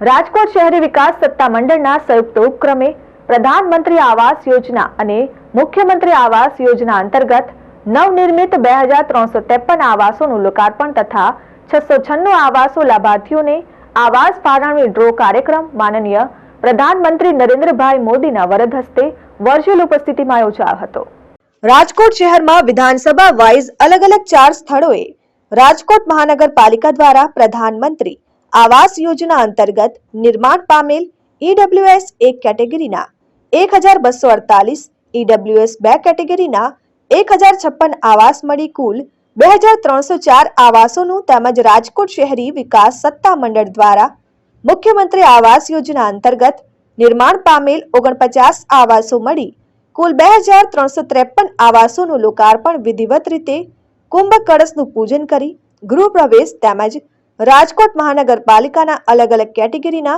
રાજકોટ શહેરી વિકાસ સત્તા મંડળના સંયુક્ત ઉપક્રમે પ્રધાનમંત્રી આવાસ યોજના અને મુખ્યમંત્રી આવાસ યોજના અંતર્ગત નવનિર્મિત બે હજાર ત્રણસો ત્રેપન આવાસોનું લોકાર્પણ તથા છસો છન્નું આવાસો લાભાર્થીઓને આવાસ ફાળવણી ડ્રો કાર્યક્રમ માનનીય પ્રધાનમંત્રી નરેન્દ્રભાઈ મોદીના વરદ હસ્તે વર્ચ્યુઅલ ઉપસ્થિતિમાં યોજાયો હતો. રાજકોટ શહેરમાં વિધાનસભા વાઇઝ અલગ અલગ ચાર સ્થળોએ રાજકોટ મહાનગરપાલિકા દ્વારા પ્રધાનમંત્રી આવાસ યોજના અંતર્ગત નિર્માણ પામેલ ઈડબ્લ્યુએસ એક કેટેગરીના એક હજાર બસો અડતાલીસ ઈડબ્લ્યુએસ બે કેટેગરીના એક હજાર છપ્પન આવાસ મળી કુલ બે હજાર ત્રણસો ચાર આવાસોનું તેમજ રાજકોટ શહેરી વિકાસ સત્તા મંડળ દ્વારા મુખ્યમંત્રી આવાસ યોજના અંતર્ગત નિર્માણ પામેલ ઓગણપચાસ આવાસો મળી કુલ બે હજાર ત્રણસો ત્રેપન આવાસોનું લોકાર્પણ વિધિવત રીતે કુંભ કળશનું પૂજન કરી ગૃહ પ્રવેશ તેમજ રાજકોટ મહાનગરપાલિકાના અલગ અલગ કેટેગરીના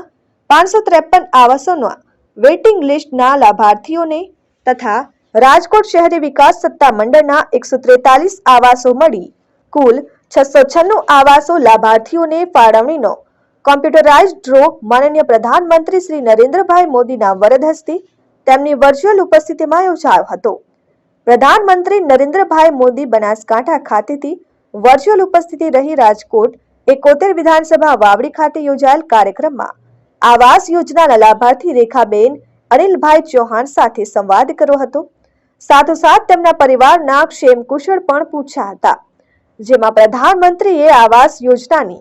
પાંચસો ત્રેપન આવાસોના વેઇટિંગ લિસ્ટના લાભાર્થીઓને તથા રાજકોટ શહેરી વિકાસ સત્તા મંડળના એકસો ત્રેતાલીસ આવાસો મળી કુલ છસો છન્નું આવાસો લાભાર્થીઓને ફાળવણીનો કોમ્પ્યુટરાઇઝ ડ્રો માનનીય પ્રધાનમંત્રી શ્રી નરેન્દ્રભાઈ મોદીના વરદ હસ્તે તેમની વર્ચ્યુઅલ ઉપસ્થિતિમાં યોજાયો હતો. પ્રધાનમંત્રી નરેન્દ્રભાઈ મોદી બનાસકાંઠા ખાતેથી વર્ચ્યુઅલ ઉપસ્થિતિ રહી રાજકોટ એકોતેર વિધાનસભા વાવડી ખાતે યોજાયેલ કાર્યક્રમમાં આવાસ યોજનાના લાભાર્થી રેખાબેન અનિલભાઈ ચૌહાણ સાથે સંવાદ કર્યો હતો. સાથોસાથ તેમના પરિવારના ક્ષેમ કુશળ પણ પૂછ્યા હતા. જેમાં પ્રધાનમંત્રીએ આવાસ યોજનાની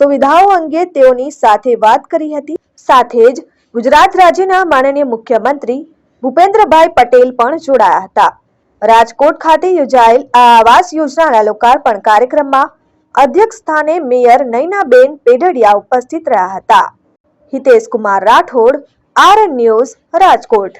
સુવિધાઓ અંગે તેઓની સાથે વાત કરી હતી. સાથે જ ગુજરાત રાજ્યના માનનીય મુખ્યમંત્રી ભૂપેન્દ્રભાઈ પટેલ પણ જોડાયા હતા. રાજકોટ ખાતે યોજાયેલ આ આવાસ યોજનાના લોકાર્પણ કાર્યક્રમમાં અધ્યક્ષ સ્થાને મેયર નૈનાબેન પેઢડિયા ઉપસ્થિત રહ્યા હતા. Hitesh Kumar Rathod R news Rajkot.